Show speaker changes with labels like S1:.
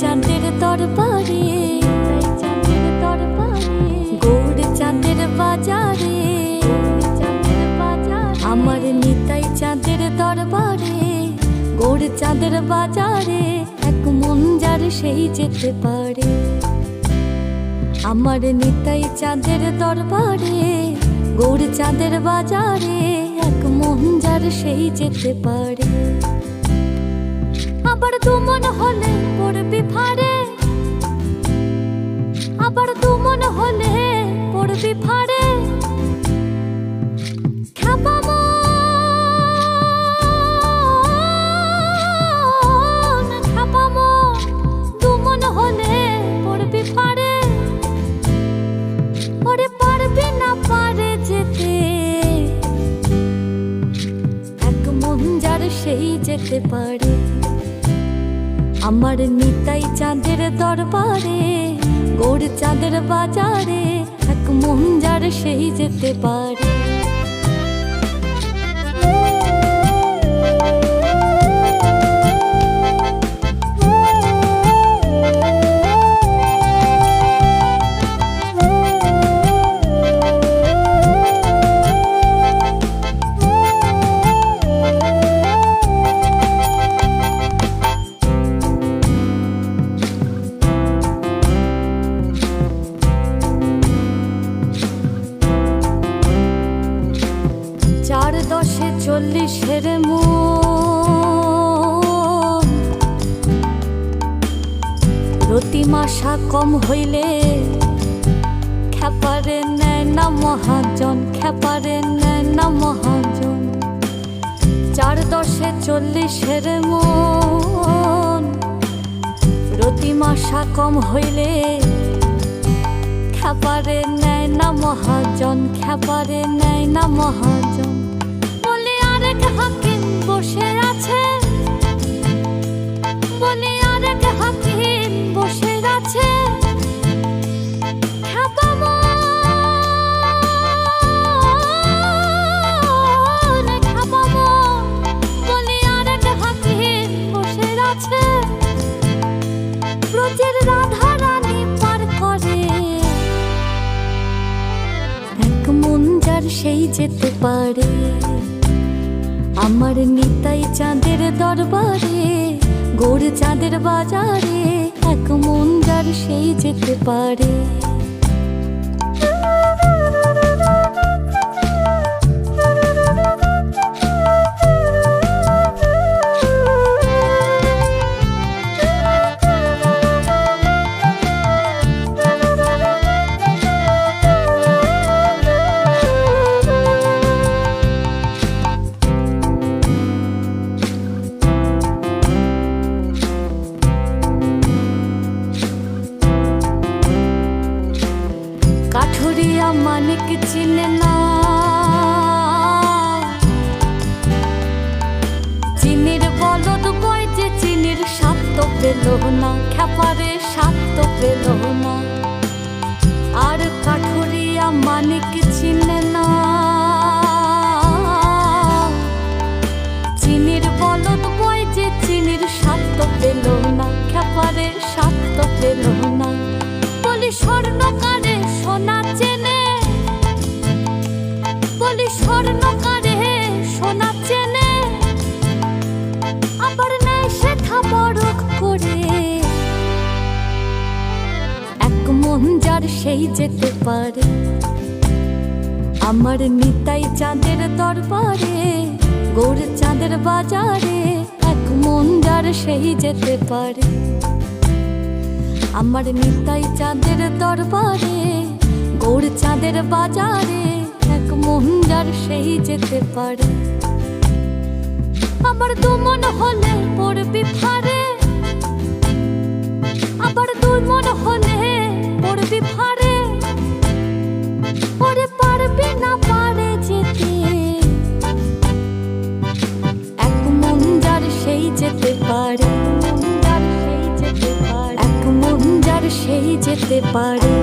S1: চাঁদের দরবারে চাঁদের দরবারে। গোড় চাঁদের বাজারে আমার নিতাই চাঁদের দরবারে গোড় চাঁদের বাজারে, এক মন যার সেই যেতে পারে। আমার নিতাই চাঁদের দরবারে গোড় চাঁদের বাজারে, এক মন যার সেই যেতে পারে। আবার দুমন হলে পড়বি ফাড়ে আবার দুমন হলে পড়বি ফাড়ে সেই যেতে পারে। আমার নিতাই চাঁদের দরবারে গোড় চাঁদের বাজারে এক মন যার সেই যেতে পারে। চল্লিশের মন। প্রতি মাসা কম হইলে খ্যাপারে নেয় না মহাজন খ্যাপারে নেয় না মহাজন। চার দশে চল্লিশের মন। প্রতি মাসা কম হইলে খ্যাপারে নেয় না মহাজন খ্যাপারে নেয় না মহাজন। সেই যেতে পারে। আমার নিতাই চাঁদের দরবারে গোড় চাঁদের বাজারে, এক মন যার সেই যেতে পারে। কাঠুরিয়া মানিক চিনে না। চিনির বলদ বই যে চিনির সাত তো পেল না, খ্যাপারে সাত তো পেল করে। এক মন যার সেই যেতে পারে। আমার নিতাই চাঁদের দরবারে, গৌর চাঁদের বাজারে, এক মন যার সেই যেতে পারে। আমার নিতাই চাঁদের দরবারে গৌড় চাঁদের বাজারে, এক মন্দার সেই যেতে পারে। আমার দুমন হলে পড়বি ফারে পারে